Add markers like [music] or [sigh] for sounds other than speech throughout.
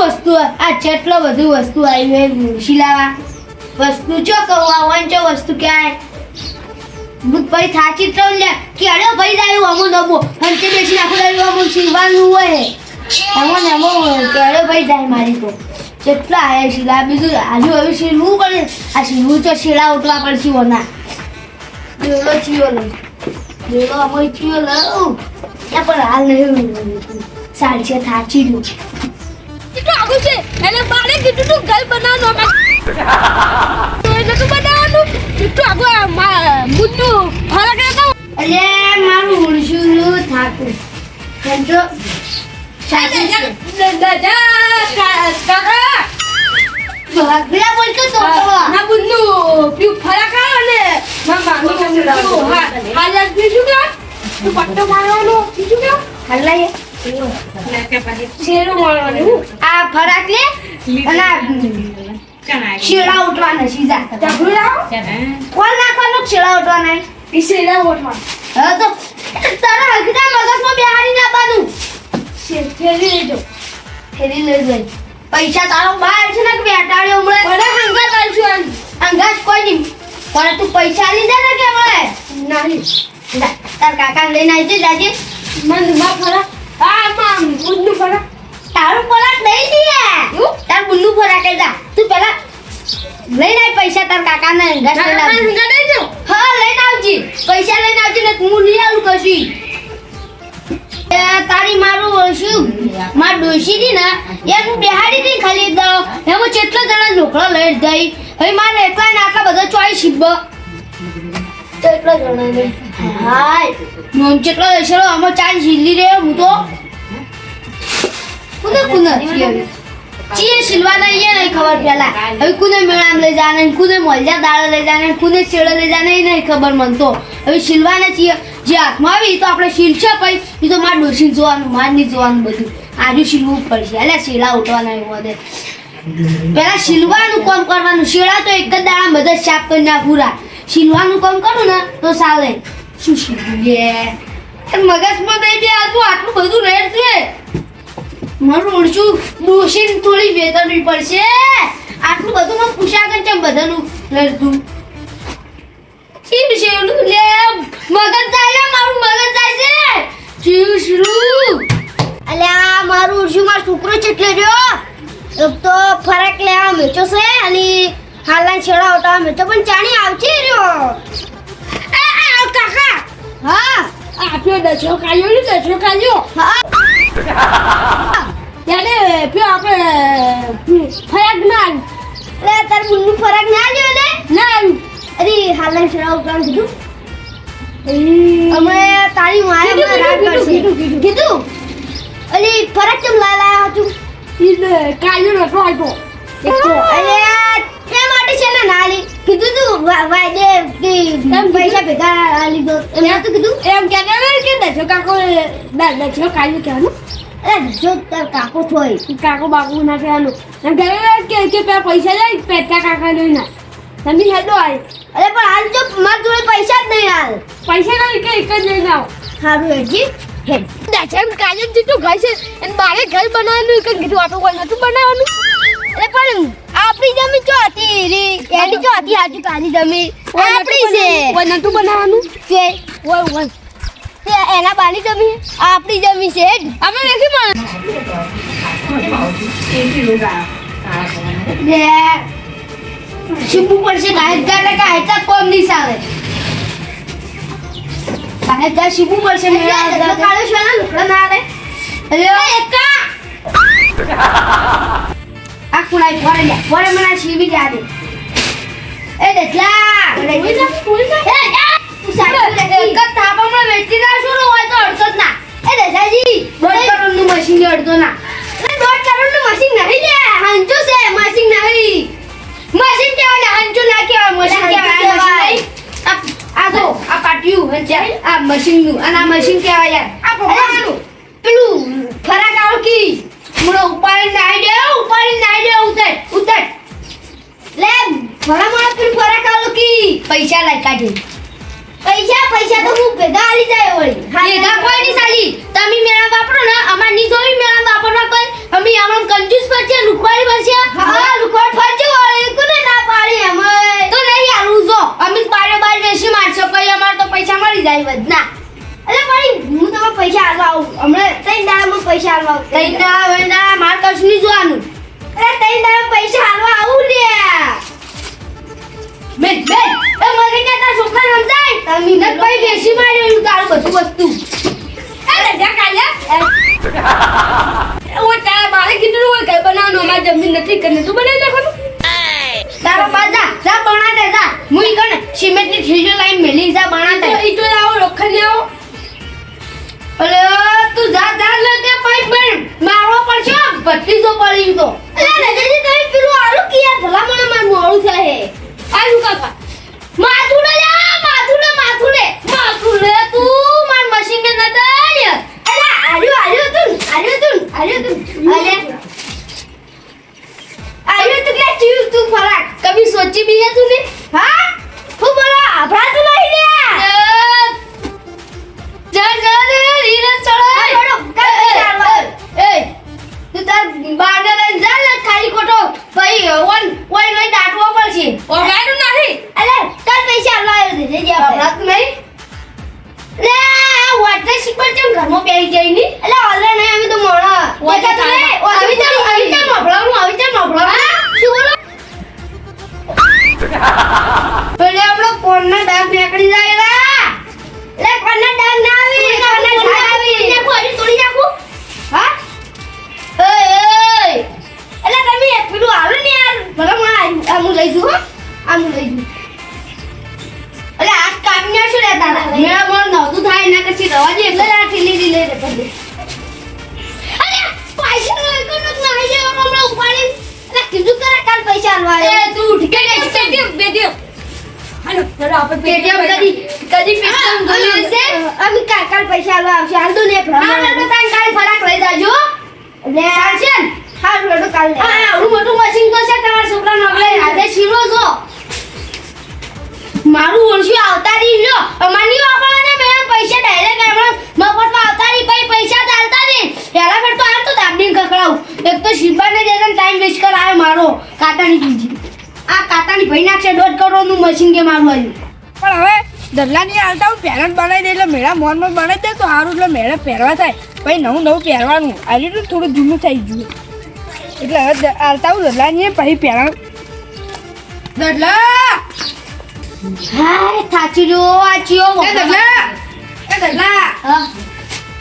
વસ્તુ આ જેટલો બધું વસ્તુ આવી હોય મુરશી લાવા. વસ્તુ ચો કહું? આ વન ચો વસ્તુ ક્યાંય? ભૂત ભાઈ થાચી ત્રણ લે કેડો ભાઈ જાય અમો નમો હંચે બેસી નાખો જાય અમો સીવાનું હોય. અમો નમો કેડો ભાઈ જાય મારી તો. જેટલા આયા શીલા બીજું આજુ હવે શીલવું પડે. આ શીલવું ચો શીલા ઉઠવા પડશે ઓના. બેલો ચિયો લઉં બેલો અમો લઉં ત્યાં પણ હાલ નહીં. સારી છે થાચી દઉં કેટલું આગું છે. એને મારે કીધું તું ઘર બનાવવાનું એટલે તું બનાવવાનું. કેટલું આગું આ ફરક રહેતો અલે મારું ઉડશું નું થાકું ફરક આવે ને? માનું હા શેરો મારવાનું આ ફરાક લે અને આ ઉઠવાના સીધા લાવો કોણ નાખવાનું? શેળા ઉઠવાના એ શેરા ઓઠવા હવે તો તારા હકીના મગજમાં બેહાડી નાખવાનું. ફેરી લેજો. ફેરી લઈ જઈ પૈસા તારો બહાર છે ને કે બેટાડ્યો મળે મને આમ અંગાજ કોઈ નહીં. પણ તું પૈસા લીધા ને કે મળે નહીં તાર કાકાને લઈને આવી જાજે. મનમાં ફરક આ માં ફરા તારું પલાટ નહીં એવું? તાર બુલ્લુ ફરા કે જા. તું પેલા લઈને આવ પૈસા તાર કાકાને અંગાજ લઈને આવજી. આવી જાઓ હા લઈને આવજી. પૈસા લઈને આવજી ને હું લઈ આવું કશી તારી મારું શું? માર ડોશી હતી ને એનું બેહાડી હતી ખાલી દઉં એમાં કેટલા જણા ઢોકળા લઈ જઈ. હવે મારે એકલા ને આટલા બધા ચોઈ શીબ કેટલા જણા ને? હાય. નોન કેટલો દેશેલો આમાં ચાર ઝીલી રે હું તો કુને કુને? ચીએ. શીલવાના એ નહીં ખબર પેલા. હવે કુને મેળામ લઈ જાને કુને મોલ્યા દાળ લઈ જાને કુને ચેડો લઈ જાને એ નહીં ખબર મન તો. હવે શીલવાના છીએ જે હાથમાં આવી તો આપણે શીલશે પછી એ તો માર ડોશી જોવાનું માર નહીં જોવાનું બધું. આજુ શીલવું પડશે. એટલે શીલા ઉઠવાના એવું બધે પેલા શીલવાનું કામ કરવાનું. શીલા તો એક જ દાડા બધા સાફ કરી નાખું રા શીલવાનું કામ કરું ને તો ચાલે શું શીલવું મગજમાં દઈ બે આટલું આટલું બધું રેડ છે મારું ઓળશું ડોશીને થોડી વેતરવી પડશે. આટલું બધું મને પૂછાગન છે બધાનું લડતું શીલ શીલું લે મગજ જાય મારું મગજ જાય છે. શિવ શીલું અલ્યા મારું ઓળશું મારો છોકરો ચેટલે રહ્યો તો ફરક લેવા મેચો છે અને હાલના છેડા ઉઠાવા મેચો પણ ચાણી આવશે રહ્યો. કાકા. હા. આપ્યો દસો કાઢ્યો ને દસો કાઢ્યો હા. ત્યારે પ્યો આપણે ફરક ના આવ્યું. લે તાર બુનનું ફરક ના આવ્યો ને ના આવ્યું. અરે હાલના છેડા ઉઠાવાનું કીધું અમે તારી હમણાં રાગ કીધું, કરશે. કીધું, અલી ફરક કેમ લાય લાયા હતું કાઢ્યો નતો આવ્યો. એક તો. અલે એ માટે છે ને નાલી કીધું તું વાયદે કે? પૈસા ભેગા લીધો એમ તો કીધું એમ કહેતા ને કે દસો કાકો દ- દસો કાઢ્યું કહેવાનું. અરે જો તાર કાકો થોય. કાકો બાપુ ના કહેવાનું. એમ કહેતા કે કે પેલા પૈસા લઈ પેટકા કાકા લઈ ના. તમે હેડો આય. અરે પણ હાલ જો મારા જોડે પૈસા જ નહીં હાલ. પૈસા કઈ કે એક જ લઈને આવો સારું હેડજી. હેડ. દસમ કાજમ જેટલું ઘર છે અને મારે ઘર બનાવવાનું કીધું આપણે કોઈ નતું બનાવવાનું. અરે પણ આપણી જમીન ચો હતી રી એની ચો હતી આજુ કાની જમીન. આપણી છે. કોઈ નતું બનાવવાનું છે ઓય ઓય. તે એના બાની જમીન. આપણી જમીન છે. અમે નથી માં લે શીખવું પડશે. ગાયક ગાને ગાયકા કોમ નહીં સાવે. ગાયક ગા શીખવું પડશે. કાળો લુકડા ના આવે. એકા! આ કુણાઈ ફરે લે ફરે મને શીવી દે દે એ દેખલા. એ જા. તું સાઈડ લે એક જ થાપામાં વેચી ના શું હોય તો અડતો જ ના. એ દેખાજી દોઢ કરોડનું મશીન અડધો ના. અરે દોઢ કરોડનું મશીન નહીં લે. હંચુ છે મશીન નહીં. મશીન કેવાય ને હંચુ ના કહેવાય મશીન કેવાય મશીન આ- જો આ પાટિયું હંચા આ મશીનનું અને આ મશીન કેવાય યાર. આ પકડવાનું પેલું ફરાક આવો કી મુડો ઉપાડી નાઈ દે ઉપાડી નાઈ દે ઉતર ઉતર. લે ભલા મોડા ફિર ફરા કાલો કી? પૈસા લઈ કાઢે. પૈસા પૈસા તો હું ભેગા આલી જાય વળી. ભેગા કોઈ નહીં સાલી તમે મેળા વાપરો ને અમારની જોઈ મેળા વાપરવા પર અમે આમ કંજૂસ પર છે લુખવાડી પર છે હા લુખવાડ ફરજે વળી. કોને ના પાડી અમે? તો નહીં આલું જો. અમે પાડે બાર રેશી મારશો કોઈ અમાર તો પૈસા મળી જાય વધના બધું વસ્તુ. અરે મારે કીધું હોય બનાવવાનું અમારે જમીન નથી કરીને તું બનાવી નાખવાનું. તારા પાજા જા બણા દે જા. હું ઈ સિમેન્ટ સિમેન્ટની થીજો લાઈન મેલી જા બણા દે. ઈ તો પણ મારવો પડશે ભત્રીજો તું. માર મશીન કે ના દે અલા આલુ આલુ તું તું કે ચીવ તું સોચી બી હે તૂને કોણના ડાગ નીકળી જાય લા લે ના આવી? કોણના ડાગ આવી? નાખો હજી તોડી નાખું હા? એય એટલે તમે પેલું આવે ને યાર? મને આ હું લઈ જઉં હો. આ હું લઈ જઉં એટલે આ કામ્યા શું લેતા હતા? મેળા મોણ નહોતું થાય એના કશી રવા દે. એટલે આ ઠીલી લઈ રે પછી અરે પૈસા નો નો હમણાં ઉપાડી. એટલે કીધું કરે કાલ પૈસા આલવા એ તું ઉઠ કે પેટીએમ પેટીએમ હાલો ચલો આપણે પેટીએમ કદી કદી પેટીએમ ગયું હશે? અમે કાલ કાલ પૈસા આલવા આવશે. હાલ તો ને હા તો તાન કાલ ફરાક લઈ જાજો. રોડો કાલ લે. હા આવડું મોટું મશીન તો છે તમારા છોકરાનો આપણે હાથે શીરો જો મારું ઓળશું આવતારી લ્યો. અમારની વાપરવાને મેં પૈસા ડાયરેક્ટ એમણે મફતમાં આવતારી પછી પૈસા ચાલતા ને પહેલા ફેર તો આમ તો દાબડીને એક તો શિબાને દે ટાઈમ વેસ્ટ કરાવે મારો. કાતાની પૂંજી. આ કાતાની ભાઈ નાખશે દોઢ કરોડનું મશીન કે મારું આવ્યું. પણ હવે દરલાની હાલતા હું પેરેન્ટ બનાવી દે એટલે મેળા મોન મોન બનાવી દે તો સારું એટલે મેળે પહેરવા થાય. પછી નવું નવું પહેરવાનું. આજે તો થોડું જૂનું થઈ ગયું. એટલે હવે હાલતા હું દરલાની પછી પહેરણ દરલા! હાય થાચી જો આચીઓ એ દરલા! એ દરલા! હા.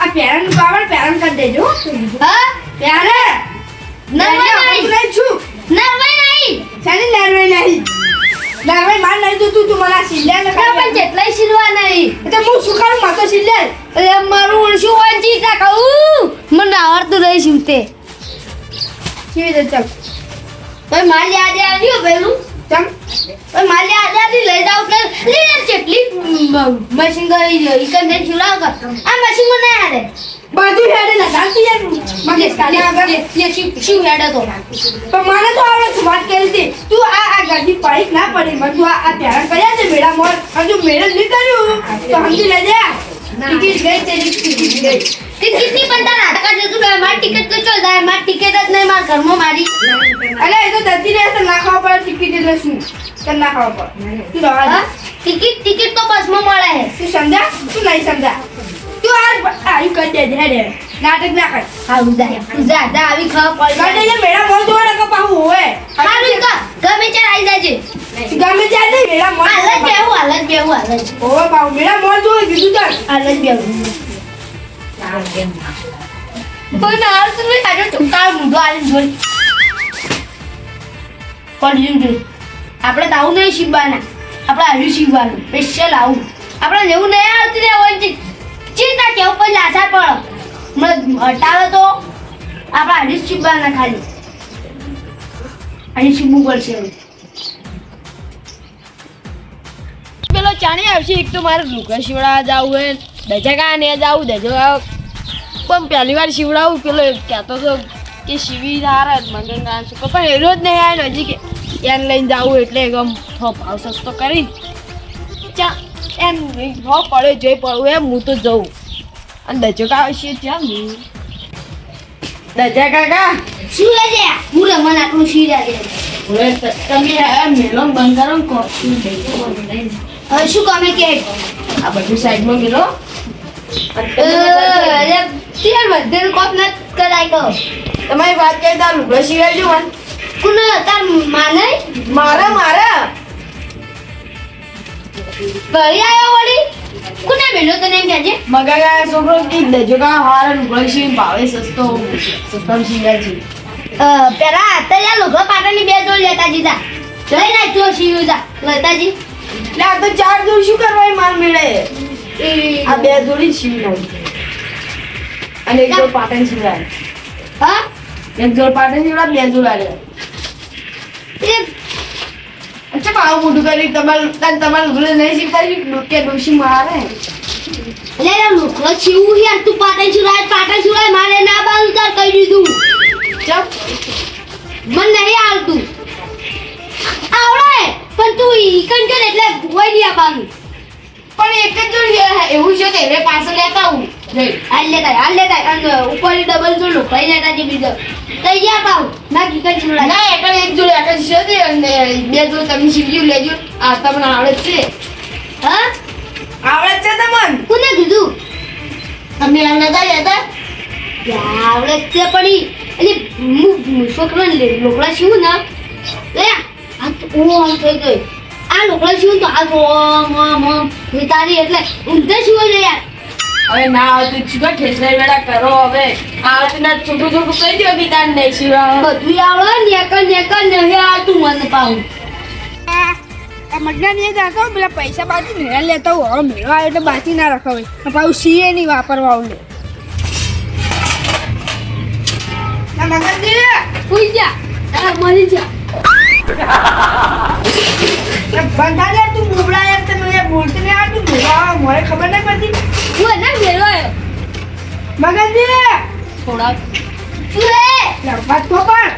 આ પેરેન્ટ પાવર પેરેન્ટ કરી દેજો. હા? પ્યારે નહીં છું. નહીં ચાલી લારવે નહીં? લારવે માર નહીં તું તું મને ને ના પણ જેટલાય સિલવા નહીં. એટલે હું શું કરું? માતો સિલ્યા એટલે મારું ઓળશું વાંચી કાકા મને આવડતું નહીં શું તે કેવી રીતે ચાલ? ભાઈ મારી આજે આવ્યો પેલું? ચમ ભાઈ મારી આજે આવી લઈ જાવ કે લે કેટલી મશીન ગઈ. ઈ કને ચુલાવ કર આ મશીન મને ના આલે બધું હેડે લગાડતી જાય મને કાલે આગળ શું હેડે તો. પણ મને તો આવડે છે વાત કરી હતી? તું આ આ ગાડી પડી ના પડી. મને તું આ ધ્યાન કર્યા છે મેળા મોર હજુ મેળે નહીં કર્યું? તો સમજી લેજે. ટિકિટ ગઈ ટિકિટ ગઈ. ટિકિટની પણ તાર નાટક જતું હતું મારી ટિકિટ તો ચો જાય મારી ટિકિટ જ નહીં મારા ઘરમાં મારી. અલે એ તો દતી રહે તો પડે ટિકિટ એટલે શું? તને ના પડે તું ટિકિટ ટિકિટ તો બસમાં મળે. છે તું સમજા? તું નહીં સમજા? તું આ આવી કરી દેજે હેડે નાટક ના કર. હારું જાય. તું જા જા આવી ખબર કરી પડી દેજે મેળા મોર જોવા નકર પાહું હોય. હારું તો ગમે ત્યારે આવી જાજે. ગમે ત્યાં નહીં મેળા મોર હાલ જ બેહું હાલ જ બેહું હાલ જ. ઓવે પાહું મેળા મોર જોવા કીધું તને હાલ જ બેહું. કોઈ ના હાલ તો નહીં આજે ચોખ્ખા મૂંઢો આવીને જોઈ. પડ્યું જોઈ. આપણે તો આવું નહીં શીખવાના. આપણે આવ્યું શીખવાનું. સ્પેશિયલ આવું. આપણે જેવું નહીં આવતું ને હોય ચિંતા કે ઉપર લાસા હમણાં હટાવે તો આપણા આવ્યું શીખવાના ખાલી. અહીં શીખવું પડશે પેલો ચાણી આવશે, એક તો મારે લુગા શિવડાવવા જવું હે દજકા ને જવું, દજો પણ પહેલી વાર શિવડાવું, પેલો કહેતો તો કે શિવી હારા મને ના શું પણ એનો જ નહીં આવ્યો હજી કે એને લઈને જવું એટલે એકદમ હો ભાવ સસ્તો કરી. ચા એમ હો પડે જોઈ પડવું એમ હું તો જઉં. અને દજકા આવશે ત્યાં દજા કાકા? શું લેજે હું રમણ આટલું શી લાગે તમે મેલો બંધ કરો ને હવે શું કામે કે? આ બધું સાઈડમાં મેલો. વધેલું કોપ ન કરાય તો. તમારી વાત કરી તાર લુગડો સિવાય જો મને કુને તાર માને? મારા મારે. ઘરે આવ્યો વળી? કોને મેલો તને એમ કહેજે? મગાગા છોકરો કી દેજો કા હારા લુગડો ભાવે સસ્તો. સસ્તમ સિવાય છે. અ, પેલા અત્યારે આ લોભા પાટણની બે જોડ લેતા જીધા લઈ ના જો. શિવ જા. લેતાજી એટલે આ તો ચાર જોડ શું કરવા એ માર મેળે? આ બે જોડી શિવ નાખી અને એક જોડ પાટણ સિવાય હા? એક જોડ પાટણ સિવાય બે જોડ એ અચ્છા આવું મોટું કરી તમારું તાન તમારું ભૂલે નહીં શીખતા કે ડોશી મારે. લે રે લોકલો છીવું યાર તું પાટે છુરાય પાટે છુરાય મારે ના બાંધું ઉતાર કહી દીધું. ચપ મન નહીં આવતું. આવડે પણ તું ઈ કર એટલે હોય નહીં બાંધું પણ એક જ જોડ એવું છે કે એને પાસે લેતા આવું. જઈ હાલ લેતા હાલ લેતા અને ઉપર ડબલ જોડ ભાઈ લેતા જે બીજો. તઈ ગયા પાઉં. ના કઈ છુરાય ના એકલ એક જોડે એક જ છે અને બે જોડ તમે શીખ્યું લેજો આ તમને આવડે છે. હા? આવડે છે તમને? કોને કીધું? તમે એમ નતા લેતા આવડે છે પણ ઈ એટલે હું છોકરાને લે લોકડા છીવું ને લે આ તો ઓ આમ થઈ ગઈ. આ લોકડા છીવું તો આ તો વિતારી એટલે ઊંધે છે યાર. હવે ના આવતું શું કે ઠેસરા વેળા કરો હવે. આવતું ના છોટું છોટું કહી દો તાર નહીં શીવા. બધું આવડે નેકર નેકર નહીં આવતું મને પાઉં મગના નહીં જાતો પેલા પૈસા બાકી મેળા લેતા હોય હવે મેળો આવ્યો એટલે બાકી ના રખાવે પાછું સીએ નહીં વાપરવા આવડે. ના મગનજી ઉઈ જા. મરી જા. બંધા બોબડા યાર તમે યાર બોલતી નહીં આવતું મેળો આવે મને ખબર નહીં પડતી. હું ના મેળો આવ્યો મગનજી! થોડા શું રે વાત તો પણ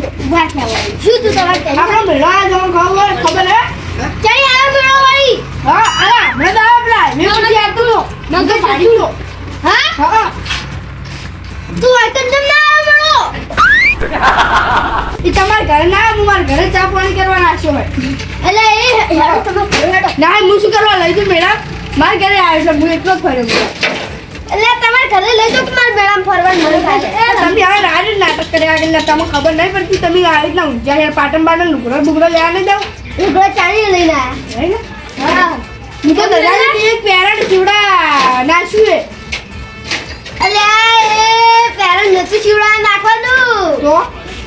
ઊભા થયા વળી. શું તું તમારે ખબર પાણી કરવા નાખ્યો હોય એટલે એ હેડો તમે ના હું શું કરવા લઈ જઉં મેડમ મારા ઘરે આવ્યો છે હું જ ફર્યો એટલે તમારે ઘરે લઈ જાઓ કે મારે મેડમ ફરવા મન થાય તમે હવે રાજ નાટક કર્યા આગળ તમને ખબર નહીં પડતી તમે આવી રીતના ઊંઝા યાર પાટણ બાટણ લુગડો બુગડો લેવા નહીં જાઓ? લુગડો ચાલી લઈને હા. હું તો એક પેરેન્ટ ચીવડા નાખ્યું હે અલ્યા એ પેરેન્ટ નથી ચીવડા નાખવાનું. તો?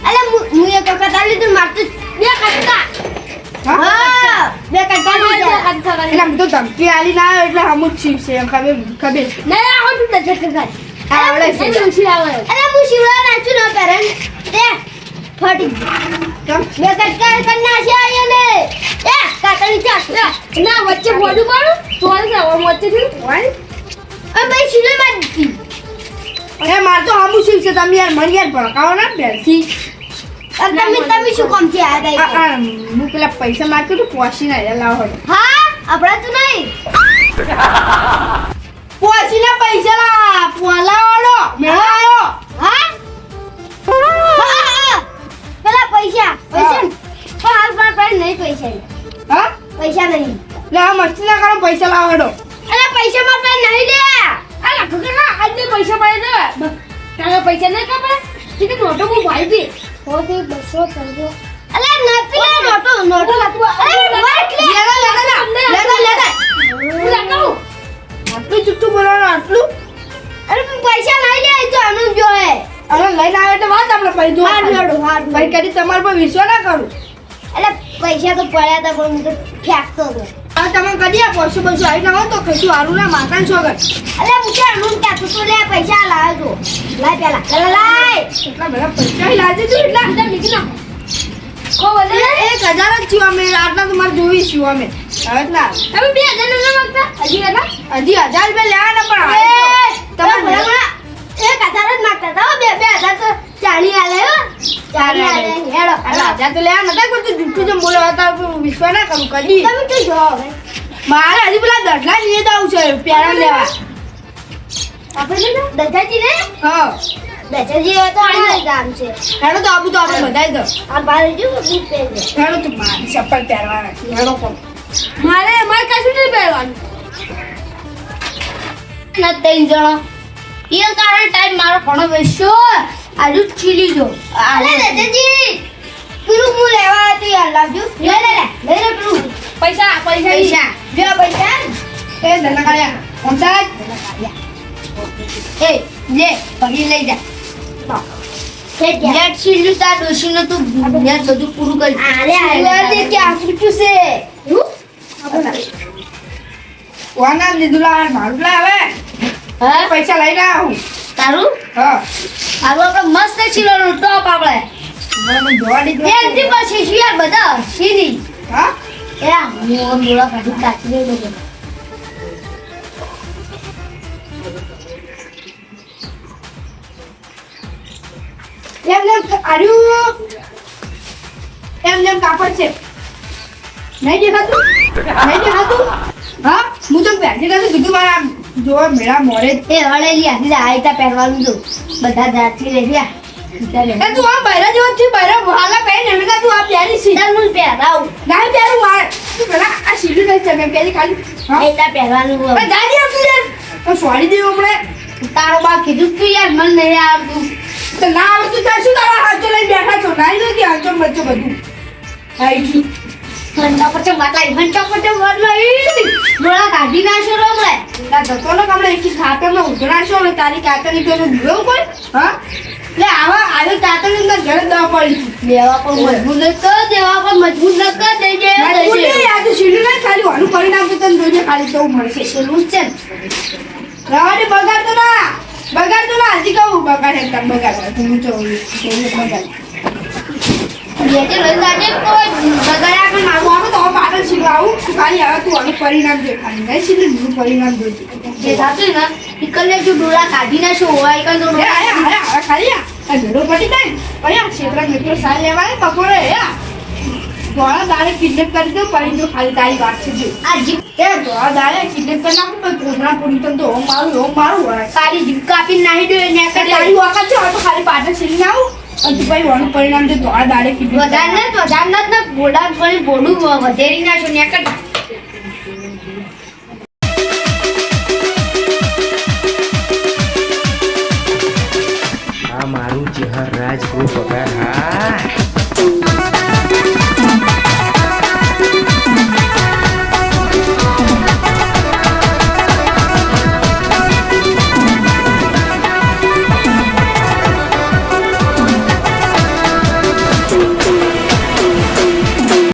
એટલે હું એક વખત આવી લીધું માર બે કટકા હા? હા. બે કટકા લીધા. એટલે આમ તો ધમકી આલી ના આવે એટલે હમું જ છે એમ ખબર ખબર છે. આવો આવું તું દસ કટકા આવડે છે. હું ને તે ફટી. બે કટકા કરી નાખ્યા આઈને એ કાતરી ચાક ના વચ્ચે ફોડું પાડું તો છે વચ્ચે થી? ભાઈ શિલે માં અરે માર તો હમું છે તમે યાર મને યાર ભડકાવો ના બેસી તમે તમે શું કામ છે આ આ દઈ આ હું પેલા પૈસા માંગ્યું તું પોસી ના લાવો હા? આપણા તો નહીં? પોસી ના પૈસા લા પોલા વાળો હા? પેલા પૈસા પૈસા? પણ હાલ મારા પાસે નહીં પૈસા હા? પૈસા નહીં. લે આ મસ્તી ના કરો પૈસા લાવડો અરે પૈસા મારા પાસે નહીં લે. અલા કાકા આજને પૈસા પડે તારા પૈસા નહીં કપડે ઠીક છે હું ભાઈ બી હોતી બસો ત્રણસો અરે નથી નોટો નોટો અરે વર્ક લે લેગા લેગા લેગા લેગા. હું લગાવું આટલું ચૂટું બોલવાનું આટલું? અરે પૈસા લઈ લે તો આનું જો હે હવે લઈને આવે તો વાત આપણે પૈ જો હાર નડો હાર ભાઈ કદી તમાર પર વિશ્વાસ ના કરું. એટલે પૈસા તો પડ્યા હતા પણ હું તો ફેંકતો હતો. તમે કદી આ પૈસો પૈસો આવી ના હોય તો કશું હારું ના માતા છો ગર અરે પૂછે આનું કહેતો તો લે પૈસા લાવ્યો તો. લાય પેલા. પેલા લાય. એટલા બધા પૈસા લાજે તું એટલા. અંદર નીકળી નાખ કો વધે એક હજાર જ છું અમે આટલા તમારે જોઈ છું અમે. હવે ના તમે બે હજાર ના માંગતા? હજી હતા હજી હજાર રૂપિયા લેવાના પણ તમે એક હજાર જ માંગતા હતા બે બે હજાર તો ચાલી આલે ચાલી આલે. હેડો. આટલા તો લેવા નતા કોઈ જુઠ્ઠું જેમ બોલો હતા વિશ્વાસ ના કરું કદી. તમે તો જો હવે. મારે હજી પેલા દઢલા લઈ જવું છે પ્યારા લેવા. આપણે દજાજી ને હા. દજાજી એ તો અમારું ગામ છે. હેડો તો આબુ તો આપણે બધાય દો આ બાર જો હેડો તું મારી ચપ્પલ પહેરવાના હેડો કોમ મારે મારે કશું નહીં પહેરવાનું. ના ત્રણ જણો. એ કારણ ટાઈમ મારો ઘણો વેસ્યો આજુ જ છીલી દો અરે દાદાજી પેલું હું લેવા હતી યાર લાવજો લે લે લે. લે લે પેલું. પૈસા પૈસા પૈસા. જો પૈસા એ ધંધા કાળિયા. પહોંચાય એ લે પગી લઈ જા. નેટ છીલ્યું તાર ડોશીને તું નેટ બધું પૂરું કરી. આલે, દે કે આફ્રિકું છે? વાના દીધું લાવે મારું લાવે. હા? પૈસા લઈને આવું. તારું? હા. તારું આપણે મસ્ત છીલવાનું ટોપ આપણે. મને જોવા દીધું એક દી પછી શું યાર બધા સીધી હા? એ હું આમ ડોળા કાઢી કાચી લઈ લઉં એમ જેમ આર્યું એમ જેમ કાપડ છે. નહીં દેખાતું? [laughs] નહીં દેખાતું? હા? હું તો પહેરતી કાઢું કીધું મારા જોવા મેળા મોડે એ હળેલી આથી આયતા પહેરવાનું તો. બધા જાતથી લઈ ગયા એ તું આ બૈરા જેવો છે બૈરા હાલા પહેરીને. મેં તું આ પહેરી સીધા નું પહેરાવ. ના પહેરું મારે તું પેલા આ સીધું થઈ છે મેં પહેરી ખાલી. એટલા પહેરવાનું પણ દાદી આપી યાર તો સોડી દેવું આપણે તારો બાપ કીધું તું યાર મને નહીં આવતું તો ના આવતું ત્યાં શું તારા હાથો લઈને બેઠા છો? નાઈ કે હાથો બચ્ચો બધું. આઈ ગયું હંચા પછી બતાવી હંચા પછી બદલાઈ ડોળા કાઢી નાખશો રો હમણે ના જતો ને કમળે એકી ખાતરમાં ઉધરા છો ને તારી કાતરની પેલો જોયું કોઈ હા? લે આવા આવી કાતરની અંદર ઘરે દવા પડી દેવા પણ મજબૂર ન કર દેવા પણ મજબૂર ન કર દે મજબૂત નહીં, આ તો સીલું નહીં, ખાલી વાનું પરિણામ તો તને જોઈએ ખાલી કેવું મળશે. પેલું છે ને. રવાને બગાડતો ના બગાડતો ના હજી કહું બગાડે તને બગાડે તું ઊંચો બગાડ. જેતે લઈ જાજે કોઈ પણ મારું આમાં તો સીલું આવું ખાલી હવે તું આનું પરિણામ જોઈ ખાલી નહીં સીલું બીજું પરિણામ જોઈજે જે થતું ને નીકળે જો ડોળા કાઢી નાખશો હોય કાં તો હવે ખાલી આ. ભેડો પડી જાય ને, આ ક્ષેત્રમાં મિત્રો સાલ લેવાય ને બપોરે, આ. ધોળા દાડે kidnap કરી દઉં, પડી જો ખાલી તારી વાત છે જો. આ જીપ એ ધોળા દાડે kidnap કરી નાખું, તો કોથળા પૂરી તો ઓમ મારું, ઓમ મારું. કાળી જીપ કાપીને નાહી દો એને તારી વખત છે, તો ખાલી પાછળ છીલી આવું, અને તું પછી વળનું પરિણામ જો ધોળા દાડે કીધું. વધારે ને વધારે ને ગોડા ફરી બોડું વધેરી નાખશો ને કરી.